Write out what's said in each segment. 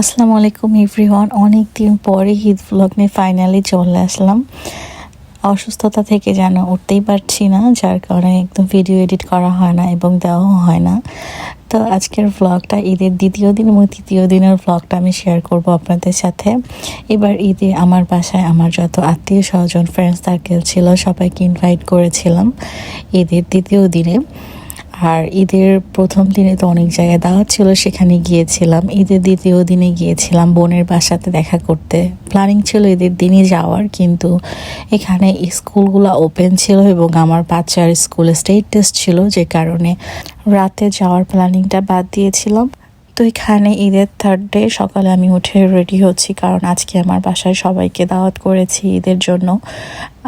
আসসালামু আলাইকুম এভরিওয়ান। অনেক দিন পরে ঈদ ব্লগ নিয়ে ফাইনালি চলে আসলাম। অসুস্থতা থেকে যেন উঠতেই পারছি না, যার কারণে একদম ভিডিও এডিট করা হয় না এবং দেওয়াও হয় না। তো আজকের ব্লগটা ঈদের দ্বিতীয় দিন এবং তৃতীয় দিনের ব্লগটা আমি শেয়ার করব আপনাদের সাথে। এবার ঈদে আমার বাসায় আমার যত আত্মীয় স্বজন ফ্রেন্ডস সার্কেল ছিল, সবাইকে ইনভাইট করেছিলাম ঈদের দ্বিতীয় দিনে। আর ঈদের প্রথম দিনে তো অনেক জায়গায় দাওয়াত ছিল, সেখানে গিয়েছিলাম। ঈদের দ্বিতীয় দিনে গিয়েছিলাম বোনের বাসাতে দেখা করতে। প্ল্যানিং ছিল ঈদের দিনই যাওয়ার, কিন্তু এখানে স্কুলগুলো ওপেন ছিল এবং আমার বাচ্চার স্কুলে স্টেট টেস্ট ছিল, যে কারণে রাতে যাওয়ার প্ল্যানিংটা বাদ দিয়েছিলাম। তো এখানে ঈদের থার্ড ডে সকালে আমি উঠে রেডি হচ্ছি কারণ আজকে আমার বাসায় সবাইকে দাওয়াত করেছি ঈদের জন্য।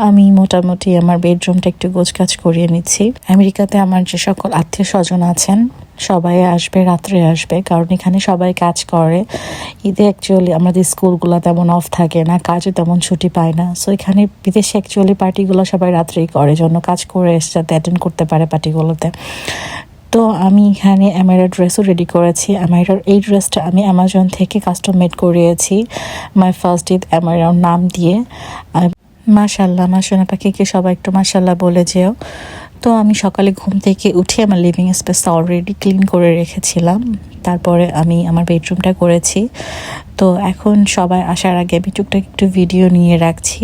আমি মোটামুটি আমার বেডরুমটা একটু গোছগাছ করিয়ে নিচ্ছি। আমেরিকাতে আমার যে সকল আত্মীয় স্বজন আছেন, সবাই আসবে, রাত্রে আসবে, কারণ এখানে সবাই কাজ করে। ঈদে অ্যাকচুয়ালি আমাদের স্কুলগুলো তেমন অফ থাকে না, কাজও তেমন ছুটি পায় না। সো এখানে বিদেশে অ্যাকচুয়ালি পার্টিগুলো সবাই রাত্রেই করে জন্য কাজ করে এসে যাতে অ্যাটেন্ড করতে পারে পার্টিগুলোতে তো আমি এখানে অ্যামেরা ড্রেসও রেডি করেছি। অ্যামেরার এই ড্রেসটা আমি অ্যামাজন থেকে কাস্টম মেড করিয়েছি। মাই ফার্স্ট ঈদ অ্যামেরার নাম দিয়ে। মাশাল্লাহ মা সোনা পাখিকে সবাই একটু মাশাল্লাহ বলে যেও? তো আমি সকালে ঘুম থেকে উঠে আমার লিভিং স্পেসটা অলরেডি ক্লিন করে রেখেছিলাম। তারপরে আমি আমার বেডরুমটা করেছি। তো এখন সবাই আসার আগে আমি টুকটাক একটু ভিডিও নিয়ে রাখছি।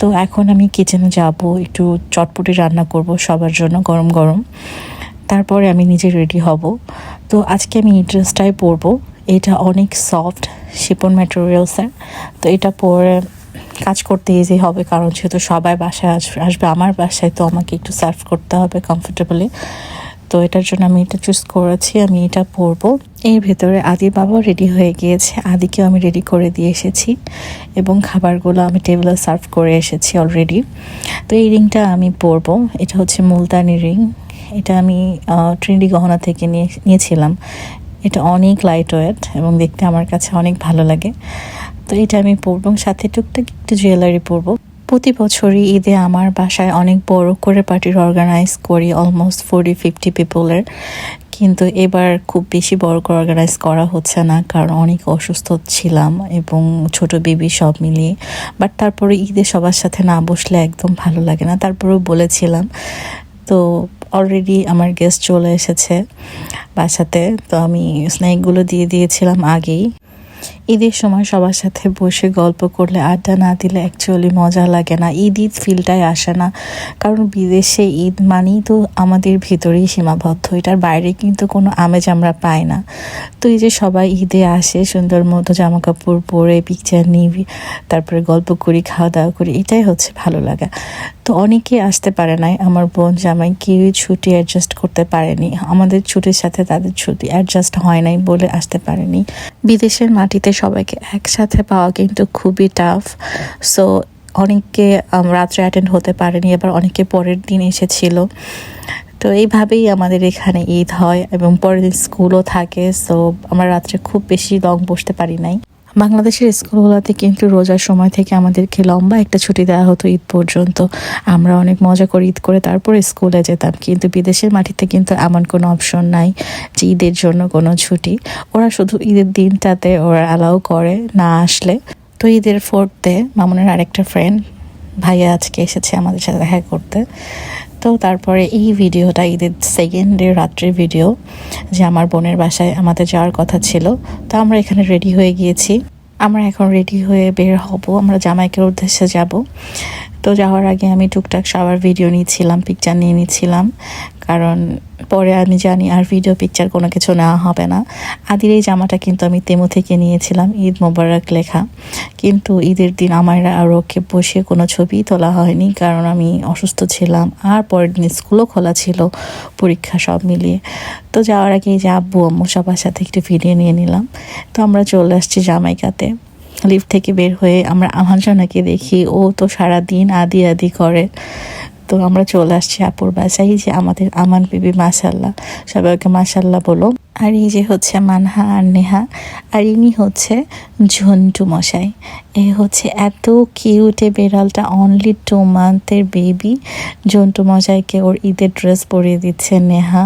তো এখন আমি কিচেনে যাব, একটু চটপটি রান্না করব সবার জন্য গরম গরম। তারপরে আমি নিজে রেডি হব। তো আজকে আমি এই ড্রেসটাই পরবো। এটা অনেক সফট শিপন ম্যাটেরিয়ালসের তো এটা পরে কাজ করতে ইজি হবে, কারণ যেহেতু সবাই বাসায় আসবে আসবে আমার বাসায়, তো আমাকে একটু সার্ভ করতে হবে কমফোর্টেবলি তো এটার জন্য আমি এটা চুজ করেছি, আমি এটা পরবো। এর ভেতরে আদির বাবাও রেডি হয়ে গিয়েছে। আদিকেও আমি রেডি করে দিয়ে এসেছি এবং খাবারগুলো আমি টেবিলে সার্ভ করে এসেছি অলরেডি তো এই রিংটা আমি পরবো। এটা হচ্ছে মুলতানি রিং এটা আমি ট্রেন্ডি গহনা থেকে নিয়ে, নিয়েছিলাম। এটা অনেক লাইট ওয়েট এবং দেখতে আমার কাছে অনেক ভালো লাগে। তো এটা আমি পরবো সাথে টুকটাক একটু জুয়েলারি পরবো। প্রতি বছরই ঈদে আমার বাসায় অনেক বড় করে পার্টির অর্গানাইজ করি অলমোস্ট ফোরটি ফিফটি পিপলের কিন্তু এবার খুব বেশি বড় করে অর্গানাইজ করা হচ্ছে না, কারণ অনেক অসুস্থ ছিলাম এবং ছোট বেবি সব মিলিয়ে। বাট তারপরে ঈদে সবার সাথে না বসলে একদম ভালো লাগে না। তারপরেও বলেছিলাম তো অলরেডি আমার গেস্ট চলে এসেছে বাসাতে। তো আমি স্ন্যাকগুলো দিয়ে দিয়েছিলাম আগেই। ঈদের সময় সবার সাথে বসে গল্প করলে আড্ডা না দিলে অ্যাকচুয়ালি মজা লাগে না। ঈদ ঈদ ফিলটাই আসে না। কারণ বিদেশে ঈদ মানেই তো আমাদের ভিতরেই সীমাবদ্ধ। এটার বাইরে কিন্তু কোনো আমেজ আমরা পাই না। তো এই যে সবাই ঈদে আসে, সুন্দর মতো জামা কাপড় পরে পিকচার নিবি, তারপরে গল্প করি, খাওয়া দাওয়া করি, এটাই হচ্ছে ভালো লাগা। তো অনেকে আসতে পারে নাই, আমার বোন জামাই কেউই ছুটি অ্যাডজাস্ট করতে পারেনি। আমাদের ছুটির সাথে তাদের ছুটি অ্যাডজাস্ট হয় নাই বলে আসতে পারেনি। বিদেশের মাটিতে সবাইকে একসাথে পাওয়া কিন্তু খুবই টাফ সো অনেককে রাত্রে অ্যাটেন্ড হতে পারেনি, আবার অনেকে পরের দিন এসেছিল। তো এইভাবেই আমাদের এখানে ঈদ হয় এবং পরের দিন স্কুলও থাকে। সো আমরা রাত্রে খুব বেশি লং বসতে পারি নাই। বাংলাদেশের স্কুলগুলোতে কিন্তু রোজার সময় থেকে আমাদেরকে লম্বা একটা ছুটি দেওয়া হতো ঈদ পর্যন্ত। আমরা অনেক মজা করে ঈদ করে তারপরে স্কুলে যেতাম। কিন্তু বিদেশের মাটিতে কিন্তু এমন কোনো অপশন নাই যে ঈদের জন্য কোনো ছুটি। ওরা শুধু ঈদের দিনটাতে ওরা অ্যালাউ করে না আসলে। তো ঈদের ফোর্থে মামুনের আরেকটা ফ্রেন্ড ভাইয়া আজকে এসেছে আমাদের সাথে দেখা করতে। তো তারপরে এই ভিডিওটা ঈদের সেকেন্ড ডে রাত্রের ভিডিও যে আমার বোনের বাসায় আমাদের যাওয়ার কথা ছিল। তো আমরা এখানে রেডি হয়ে গিয়েছি। আমরা এখন রেডি হয়ে বের হব। আমরা জামাইকের উদ্দেশ্যে যাব। তো যাওয়ার আগে আমি টুকটাক সবার ভিডিও নিচ্ছিলাম পিকচার নিয়ে নিচ্ছিলাম কারণ পরে আমি জানি আর ভিডিও পিকচার কোনো কিছু নেওয়া হবে না। আদির এই জামাটা কিন্তু আমি তেমো থেকে নিয়েছিলাম, ঈদ মোবারক লেখা। কিন্তু ঈদের দিন আমার আর ওকে বসে কোনো ছবি তোলা হয়নি, কারণ আমি অসুস্থ ছিলাম আর পরের দিন স্কুলও খোলা ছিল পরীক্ষা সব মিলিয়ে। তো যাওয়ার আগে যে আব্বু আম্মু সবার সাথে একটু ভিডিও নিয়ে নিলাম। তো আমরা চলে আসছি জামাইকাতে। লিফট থেকে বের হয়ে আমরা আমানজনাকে দেখি, ও তো সারা দিন আদি আদি করে। তো আমরা চলে আসছি আপুর বাসায় যে আমাদের আমান বিবি মাসাল্লাহ সবাইকে মাসাল্লাহ বলো। আর এই যে হচ্ছে মানহা আর নেহা, আর ইনি হচ্ছে ঝন্টু মশাই। এ হচ্ছে এত কিউটে বিড়ালটা অনলি টু মান্থের বেবি ঝন্টু মশাইকে ওর ঈদের ড্রেস পরিয়ে দিচ্ছে নেহা।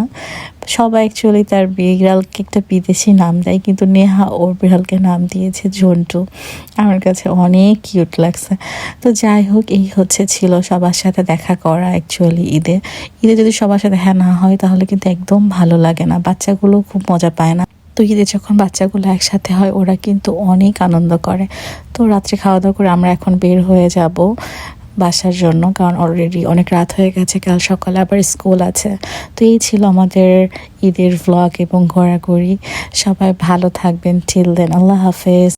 সবাই অ্যাকচুয়ালি তার বিড়ালকে একটা বিদেশি নাম দেয়, কিন্তু নেহা ওর বিড়ালকে নাম দিয়েছে ঝন্টু। আমার কাছে অনেক কিউট লাগছে। তো যাই হোক, এই হচ্ছে ছিল সবার সাথে দেখা করা অ্যাকচুয়ালি ঈদে। ঈদে যদি সবার সাথে হ্যাঁ না হয়, তাহলে কিন্তু একদম ভালো লাগে না। বাচ্চাগুলো খুব মজা পায় না। তো ঈদে যখন বাচ্চাগুলো একসাথে হয়, ওরা কিন্তু অনেক আনন্দ করে। তো রাত্রে খাওয়া দাওয়া করে আমরা এখন বের হয়ে যাব বাসার জন্য, কারণ অলরেডি অনেক রাত হয়ে গেছে, কাল সকালে আবার স্কুল আছে। তো এই ছিল আমাদের ঈদের ভ্লগ এবং ঘোরাঘুরি। সবাই ভালো থাকবেন টিল দেন আল্লাহ হাফেজ।